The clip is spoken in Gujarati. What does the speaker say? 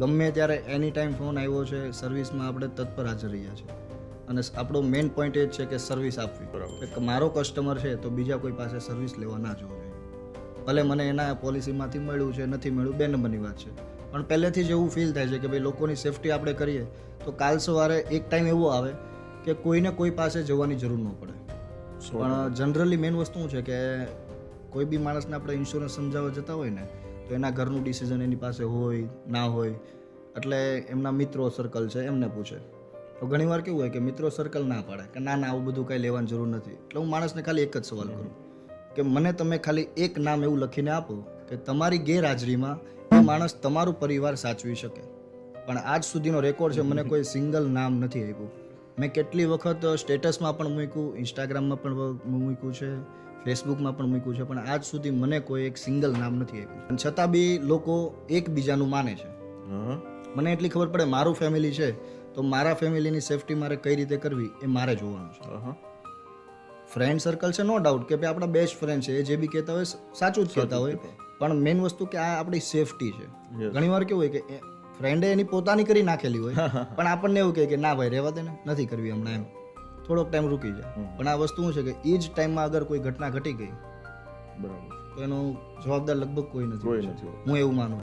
ગમે ત્યારે એની ટાઈમ ફોન આવ્યો છે સર્વિસમાં આપણે તત્પર હાજર રહ્યા છે અને આપણો મેઇન પોઈન્ટ એ જ છે કે સર્વિસ આપવી. બરાબર. મારો કસ્ટમર છે તો બીજા કોઈ પાસે સર્વિસ લેવા ના જોવો જોઈએ. ભલે મને એના પોલિસીમાંથી મળ્યું છે નથી મળ્યું બે નંબરની વાત છે. પણ પહેલેથી જ એવું ફીલ થાય છે કે ભાઈ લોકોની સેફટી આપણે કરીએ તો કાલ સવારે એક ટાઈમ એવો આવે કે કોઈને કોઈ પાસે જવાની જરૂર ન પડે. પણ જનરલી મેઇન વસ્તુ શું છે કે કોઈ બી માણસને આપણે ઇન્સ્યોરન્સ સમજાવવા જતા હોય ને તો એના ઘરનું ડિસિઝન એની પાસે હોય, ના હોય, એટલે એમના મિત્રો સર્કલ છે, એમને પૂછે. તો ઘણીવાર કેવું હોય કે મિત્રો સર્કલ ના પાડે, કે ના ના, આવું બધું કાંઈ લેવાની જરૂર નથી. એટલે હું માણસને ખાલી એક જ સવાલ કરું. કે મને તમે ખાલી એક નામ એવું લખીને આપો કે તમારી ગેરહાજરીમાં એ માણસ તમારું પરિવાર સાચવી શકે. પણ આજ સુધીનો રેકોર્ડ છે, મને કોઈ સિંગલ નામ નથી આપ્યું. મેં કેટલી વખત સ્ટેટસમાં પણ મૂક્યું ઇન્સ્ટાગ્રામમાં પણ મૂક્યું છે ફેસબુકમાં પણ મૂક્યું છે પણ આજ સુધી મને કોઈ એક સિંગલ નામ નથી આપ્યું. છતાં બી લોકો એકબીજાનું માને છે. મને એટલી ખબર પડે મારું ફેમિલી છે તો મારા ફેમિલીની સેફટી મારે કઈ રીતે કરવી એ મારે જોવાનું છે. ફ્રેન્ડ સર્કલ છે નો ડાઉટ કે ભાઈ આપણા બેસ્ટ ફ્રેન્ડ છે એ જે બી કહેતા હોય સાચું જ કહેતા હોય. પણ મેઇન વસ્તુ કે આ આપણી સેફટી છે. ઘણીવાર કેવું હોય કે ફ્રેન્ડે એની પોતાની કરી નાખેલી હોય. પણ આપણને એવું કહે કે ના ભાઈ રહેવા દે ને. નથી કરવી હમણાં એમ. થોડોક ટાઈમ રૂકી જાય. પણ આ વસ્તુ શું છે કે એ જ ટાઈમમાં અગર કોઈ ઘટના ઘટી ગઈ બરાબર. તો એનો જવાબદાર લગભગ કોઈ નથી. કોઈ નથી હું એવું માનું.